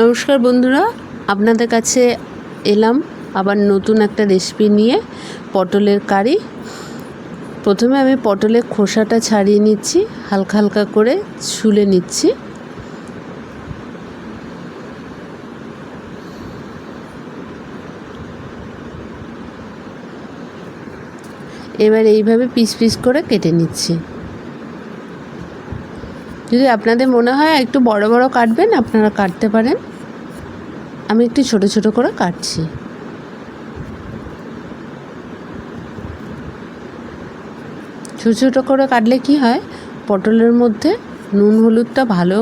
নমস্কার বন্ধুরা, আপনাদের কাছে এলাম আবার নতুন একটা রেসিপি নিয়ে, পটলের কারি। প্রথমে আমি পটলের খোসাটা ছাড়িয়ে নিচ্ছি, হালকা হালকা করে ছুলে নিচ্ছি। এবার এইভাবে পিস পিস করে কেটে নিচ্ছি। যদি আপনাদের মনে হয় একটু বড় বড় কাটবেন, আপনারা কাটতে পারেন। আমি একটু ছোট ছোট করে কাটছি। ছোট ছোট করে কাটলে কি হয়? পটলের মধ্যে নুন, হলুদটা ভালো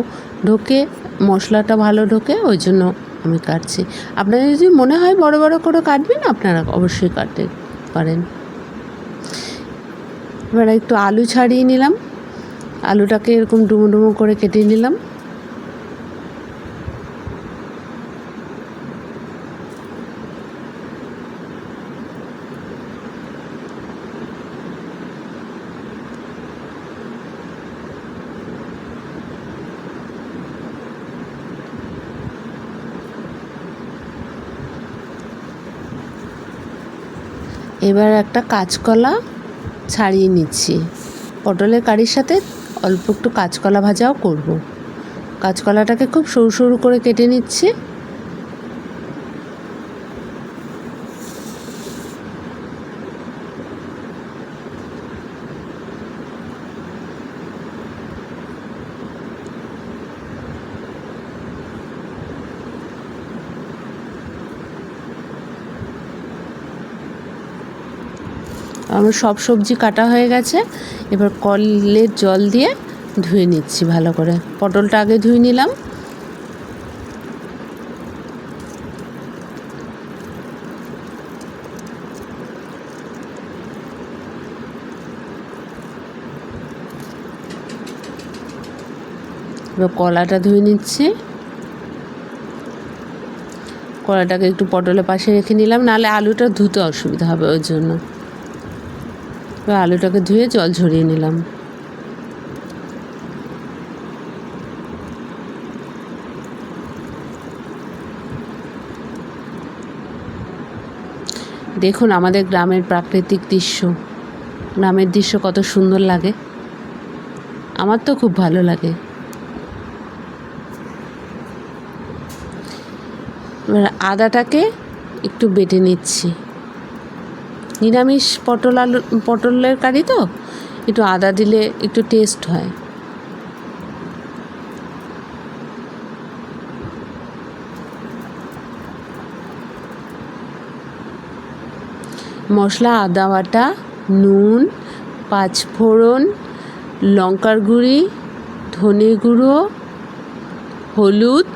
ঢোকে, মশলাটা ভালো ঢোকে, ওই জন্য আমি কাটছি। আপনাদের যদি মনে হয় বড় বড় করে কাটবেন, আপনারা অবশ্যই কাটতে পারেন। এবার একটু আলু ছাড়িয়ে নিলাম। আলুটাকে এরকম ডুমো ডুমো করে কেটে নিলাম। এবার একটা কাঁচকলা ছাড়িয়ে নিচ্ছি। পটলের কারির সাথে অল্প একটু কাঁচকলা ভাজাও করব। কাঁচকলাটাকে খুব সরু সরু করে কেটে নিচ্ছি আমার সব সবজি কাটা হয়ে গেছে। এবার কলের জল দিয়ে ধুয়ে নিচ্ছি ভালো করে। পটলটা আগে ধুয়ে নিলাম। এবার কলাটা ধুয়ে নিচ্ছি। কলাটাকে একটু পটলের পাশে রেখে নিলাম, নাহলে আলুটা ধুতে অসুবিধা হবে ওর জন্য। এবার আলুটাকে ধুয়ে জল ঝরিয়ে নিলাম। দেখুন আমাদের গ্রামের প্রাকৃতিক দৃশ্য। গ্রামের দৃশ্য কত সুন্দর লাগে। আমার তো খুব ভালো লাগে। এবার আদাটাকে একটু বেটে নিচ্ছি। নিরামিষ পটল আলু, পটলের কারি তো? একটু আদা দিলে একটু টেস্ট হয়। মশলা, আদা বাটা, নুন, পাঁচফোড়ন, লঙ্কার গুঁড়ি, ধনে গুঁড়ো, হলুদ,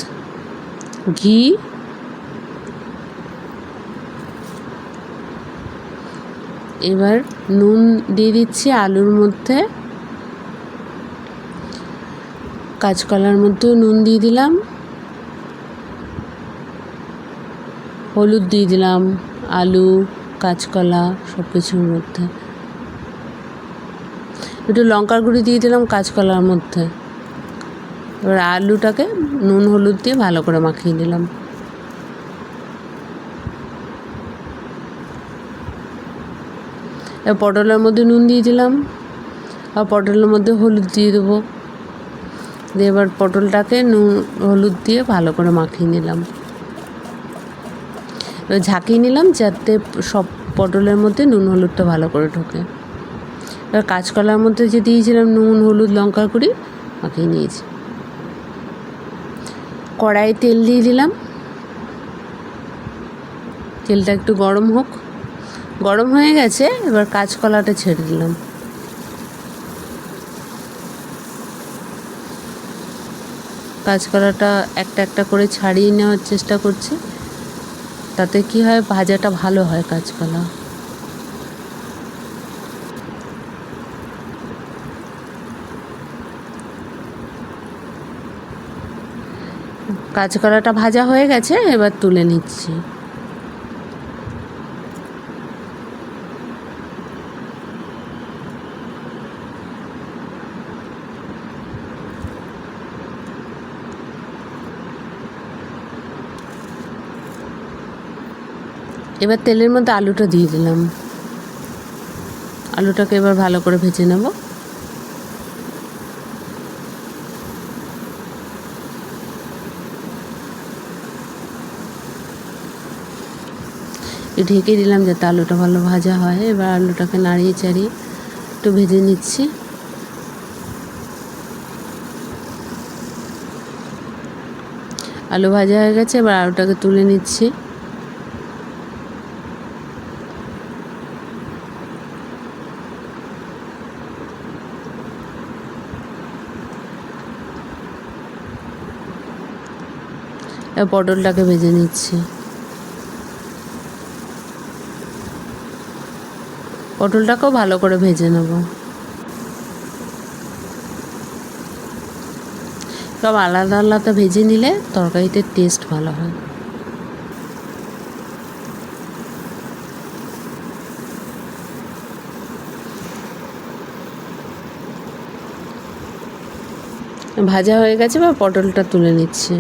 ঘি এবার নুন দিয়ে দিচ্ছি আলুর মধ্যে। কাঁচকলার মধ্যেও নুন দিয়ে দিলাম। হলুদ দিয়ে দিলাম, আলু, কাঁচকলা সব কিছুর মধ্যে। একটু লঙ্কার গুঁড়ি দিয়ে দিলাম কাঁচকলার মধ্যে। এবার আলুটাকে নুন হলুদ দিয়ে ভালো করে মাখিয়ে নিলাম। পটলের মধ্যে নুন দিয়ে দিলাম আর পটলের মধ্যে হলুদ দিয়ে দেবো। দিয়ে এবার পটলটাকে নুন, হলুদ দিয়ে ভালো করে মাখিয়ে নিলাম। এবার ঝাঁকিয়ে নিলাম যাতে সব পটলের মধ্যে নুন, হলুদটা ভালো করে ঢোকে। এবার কাঁচকলার মধ্যে যে দিয়েছিলাম নুন, হলুদ লঙ্কা গুঁড়ি মাখিয়ে নিয়েছি। কড়াই তেল দিয়ে দিলাম। তেলটা একটু গরম হোক। গরম হয়ে গেছে, এবার কাঁচকলাটা ছেড়ে দিলাম। কাঁচকলাটা একটা একটা করে ছাড়িয়ে নেওয়ার চেষ্টা করছি। তাতে কি হয়, ভাজাটা ভালো হয় কাঁচকলা। কাঁচকলাটা ভাজা হয়ে গেছে, এবার তুলে নিচ্ছি। এবার তেলের মধ্যে আলুটা দিয়ে দিলাম। আলুটাকে এবার ভালো করে ভেজে নেব। ঢেকে দিলাম যাতে আলুটা ভালো ভাজা হয়। এবার আলুটাকে নাড়িয়ে চাড়িয়ে একটু ভেজে নিচ্ছি। আলু ভাজা হয়ে গেছে, এবার আলুটাকে তুলে নিচ্ছি। পটলটাকে ভেজে নিচ্ছি। পটলটাকেও ভালো করে ভেজে নেব। সব আলাদা আলাদা ভেজে নিলে তরকারিতে টেস্ট ভালো হয়। ভাজা হয়ে গেছে বা পটলটা তুলে নিচ্ছে।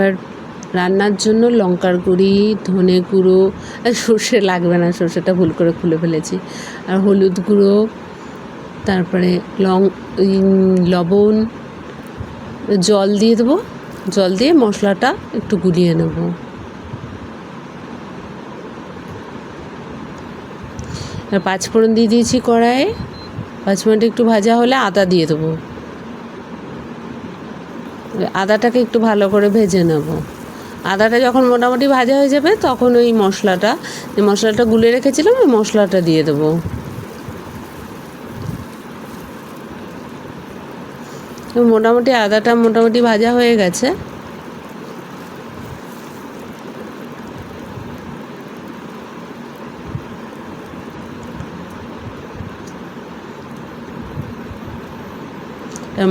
এবার রান্নার জন্য লঙ্কার গুঁড়ি, ধনে গুঁড়ো, আর সর্ষে লাগবে না, সর্ষেটা ভুল করে খুলে ফেলেছি। আর হলুদ গুঁড়ো, তারপরে লং লবণ, জল দিয়ে দেবো। জল দিয়ে মশলাটা একটু গুলিয়ে নেব। আর পাঁচফোড়ন দিয়ে দিয়েছি কড়াইয়ে। পাঁচ পাঁচফোড়নটা একটু ভাজা হলে আদা দিয়ে দেবো। আদাটাকে একটু ভালো করে ভেজে নেব। আদাটা যখন মোটামুটি ভাজা হয়ে যাবে, তখন ওই মশলাটা, যে মশলাটা গুলে রেখেছিলাম, ওই মশলাটা দিয়ে দেবো। মোটামুটি আদাটা মোটামুটি ভাজা হয়ে গেছে।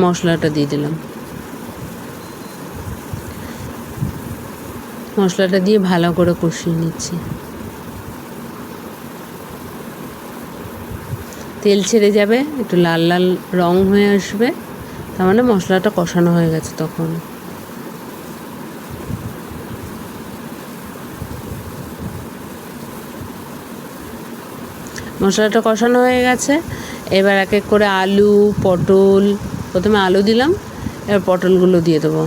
মশলাটা দিয়ে দিলাম। মশলাটা দিয়ে ভালো করে কষিয়ে নিচ্ছি। তেল ছেড়ে যাবে, একটু লাল লাল রং হয়ে আসবে, তার মানে মশলাটা কষানো হয়ে গেছে তখন। মশলাটা কষানো হয়ে গেছে। এবার এক এক করে আলু, পটল, প্রথমে আলু দিলাম, এবার পটলগুলো দিয়ে দেবো।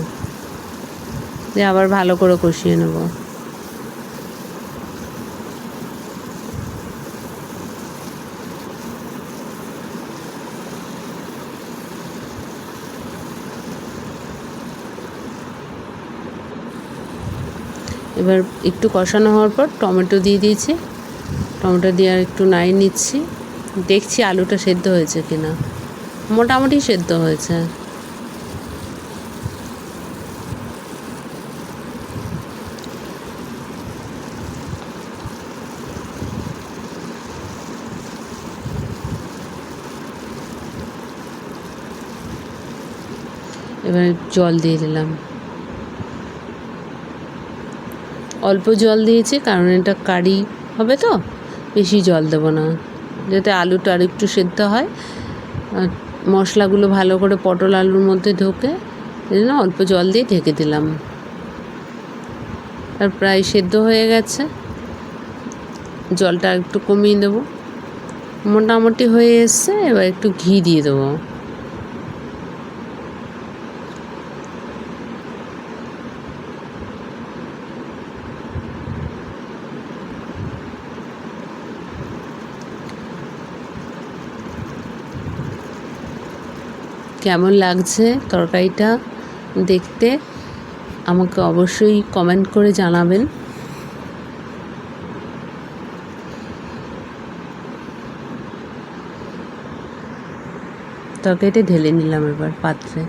দিয়ে আবার ভালো করে কষিয়ে নেব। এবার একটু কষানো হওয়ার পর টমেটো দিয়ে দিয়েছি। টমেটো দিয়ে আর একটু নাই নিচ্ছি। দেখছি আলুটা সেদ্ধ হয়েছে কিনা। মোটামুটি সেদ্ধ হয়েছে। এবার জল দিয়ে দিলাম। অল্প জল দিয়েছি, কারণ এটা কারি হবে তো, বেশি জল দেবো না। যাতে আলুটা আর একটু সেদ্ধ হয়, আর মশলাগুলো ভালো করে পটল আলুর মধ্যে ঢোকে, এই অল্প জল দিয়ে ঢেকে দিলাম। আর প্রায় সেদ্ধ হয়ে গেছে। জলটা একটু কমিয়ে দেবো। মোটামুটি হয়ে এসছে, এবার একটু ঘি দিয়ে দেবো। কেমন লাগছে তরকারিটা দেখতে আমাকে অবশ্যই কমেন্ট করে জানাবেন। তরকারিটা ঢেলে নিলাম এবার পাত্রে।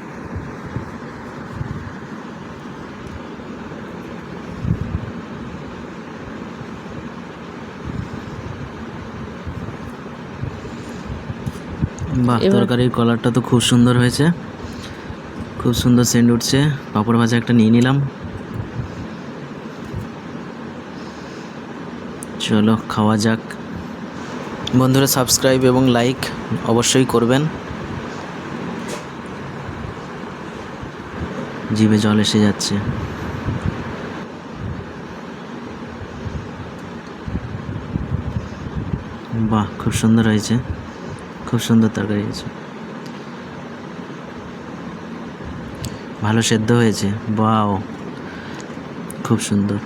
বাহ তরকারির কলারটা তো খুব সুন্দর হয়েছে। খুব সুন্দর সেন্ট উঠছে। পাঁপড় ভাজা একটা নিয়ে নিলাম। চলো খাওয়া যাক। বন্ধুরা সাবস্ক্রাইব এবং লাইক অবশ্যই করবেন। জিভে জল এসে যাচ্ছে। বাহ খুব সুন্দর হয়েছে। খুব সুন্দর তরকারি হয়েছে। ভালো সেদ্ধ হয়েছে। বাও খুব সুন্দর।